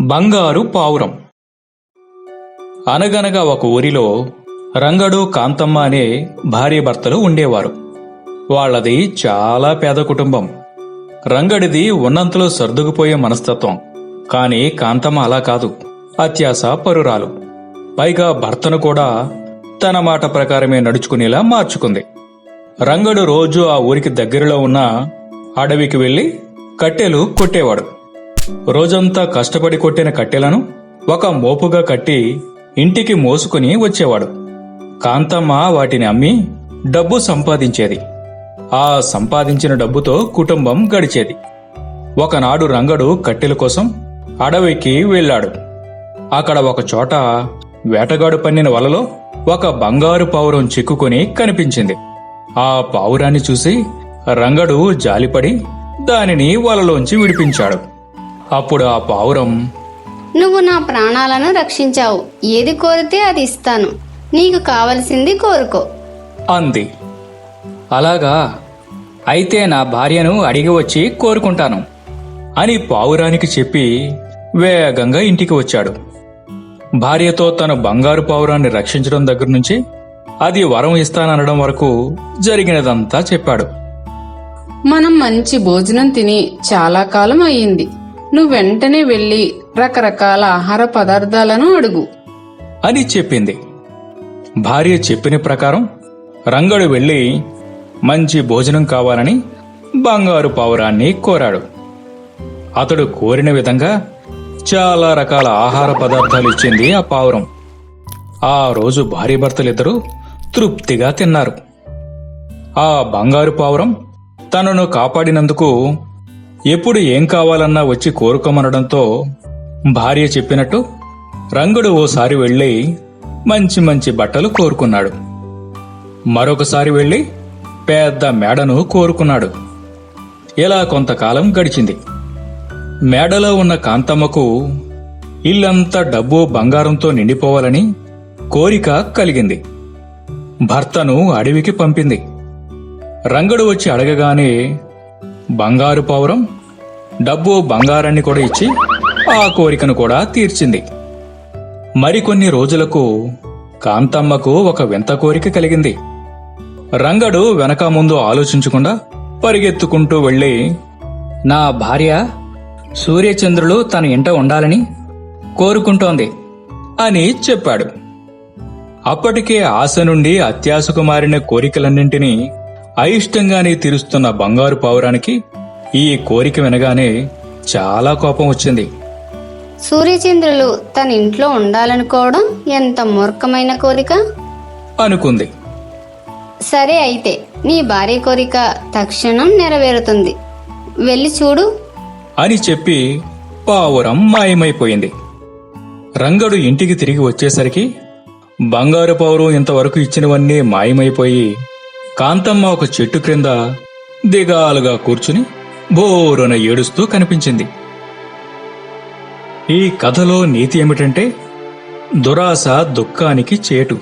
బంగారు పావురం. అనగనగా ఒక ఊరిలో రంగడు కాంతమ్మ అనే భార్యాభర్తలు ఉండేవారు. వాళ్ళది చాలా పేద కుటుంబం. రంగడిది ఉన్నంతలో సర్దుకుపోయే మనస్తత్వం. కాని కాంతమ్మ అలా కాదు. అత్యాస పరురాలు. పైగా భర్తను కూడా తన మాట ప్రకారమే నడుచుకునేలా మార్చుకుంది. రంగడు రోజు ఆ ఊరికి దగ్గరలో ఉన్న అడవికి వెళ్ళి కట్టెలు కొట్టేవాడు. రోజంతా కష్టపడి కొట్టిన కట్టెలను ఒక మోపుగా కట్టి ఇంటికి మోసుకుని వచ్చేవాడు. కాంతమ్మ వాటిని అమ్మి డబ్బు సంపాదించేది. ఆ సంపాదించిన డబ్బుతో కుటుంబం గడిచేది. ఒకనాడు రంగడు కట్టెల కోసం అడవికి వెళ్ళాడు. అక్కడ ఒక చోట వేటగాడు పన్నిన వలలో ఒక బంగారు పావురం చిక్కుకొని కనిపించింది. ఆ పావురాన్ని చూసి రంగడు జాలిపడి దానిని వలలోంచి విడిపించాడు. అప్పుడు ఆ పావురం నువ్వు నా ప్రాణాలను రక్షించావు. ఏది కోరితే అది ఇస్తాను. నీకు కావలసింది కోరుకో. అంది. అలాగా. అయితే నా భార్యను అడిగి వచ్చి కోరుకుంటాను. అని పావురానికి చెప్పి వేగంగా ఇంటికి వచ్చాడు. భార్యతో తన బంగారు పావురాన్ని రక్షించడం దగ్గర నుంచి అది వరం ఇస్తాననడం వరకు జరిగినదంతా చెప్పాడు. మనం మంచి భోజనం తిని చాలా కాలం అయ్యింది. నువ్వు వెంటనే వెళ్ళి రకరకాల ఆహార పదార్థాలను అడుగు. అని చెప్పింది. భార్య చెప్పిన ప్రకారం రంగడు వెళ్ళి మంచి భోజనం కావాలని బంగారు పావురాన్ని కోరాడు. అతడు కోరిన విధంగా చాలా రకాల ఆహార పదార్థాలు ఇచ్చింది ఆ పావురం. ఆ రోజు భార్యభర్తలిద్దరూ తృప్తిగా తిన్నారు. ఆ బంగారు పావురం తనను కాపాడినందుకు ఎప్పుడు ఏం కావాలన్నా వచ్చి కోరుకోమనడంతో భార్య చెప్పినట్టు రంగుడు ఓసారి వెళ్ళి మంచి మంచి బట్టలు కోరుకున్నాడు. మరొకసారి వెళ్ళి పెద్ద మేడను కోరుకున్నాడు. ఇలా కొంతకాలం గడిచింది. మేడలో ఉన్న కాంతమ్మకు ఇల్లంతా డబ్బు బంగారంతో నిండిపోవాలని కోరిక కలిగింది. భర్తను అడవికి పంపింది. రంగడు వచ్చి అడగగానే బంగారు పావురం డబ్బు బంగారాన్ని కూడా ఇచ్చి ఆ కోరికను కూడా తీర్చింది. మరికొన్ని రోజులకు కాంతమ్మకు ఒక వింత కోరిక కలిగింది. రంగడు వెనక ముందు ఆలోచించకుండా పరిగెత్తుకుంటూ వెళ్ళి నా భార్య సూర్యచంద్రులు తన ఇంట ఉండాలని కోరుకుంటోంది అని చెప్పాడు. అప్పటికే ఆశ నుండి అత్యాశకు మారిన కోరికలన్నింటినీ అయిష్టంగానే తీరుస్తున్న బంగారు పావురానికి ఈ కోరిక వినగానే చాలా కోపం వచ్చింది. సూర్యచంద్రులు తన ఇంట్లో ఉండాలనుకోవడం ఎంత మూర్ఖమైన కోరిక? అనుకుంది. సరే అయితే నీ భార్య కోరిక తక్షణం నెరవేరుతుంది. వెళ్ళి చూడు. అని చెప్పి పావురం మాయమైపోయింది. రంగడు ఇంటికి తిరిగి వచ్చేసరికి బంగారు పావురం ఇంతవరకు ఇచ్చినవన్నీ మాయమైపోయి కాంతమ్మ ఒక చెట్టు క్రింద దిగాలుగా కూర్చుని బోరున ఏడుస్తూ కనిపించింది. ఈ కథలో నీతి ఏమిటంటే దురాశ దుఃఖానికి చేటు.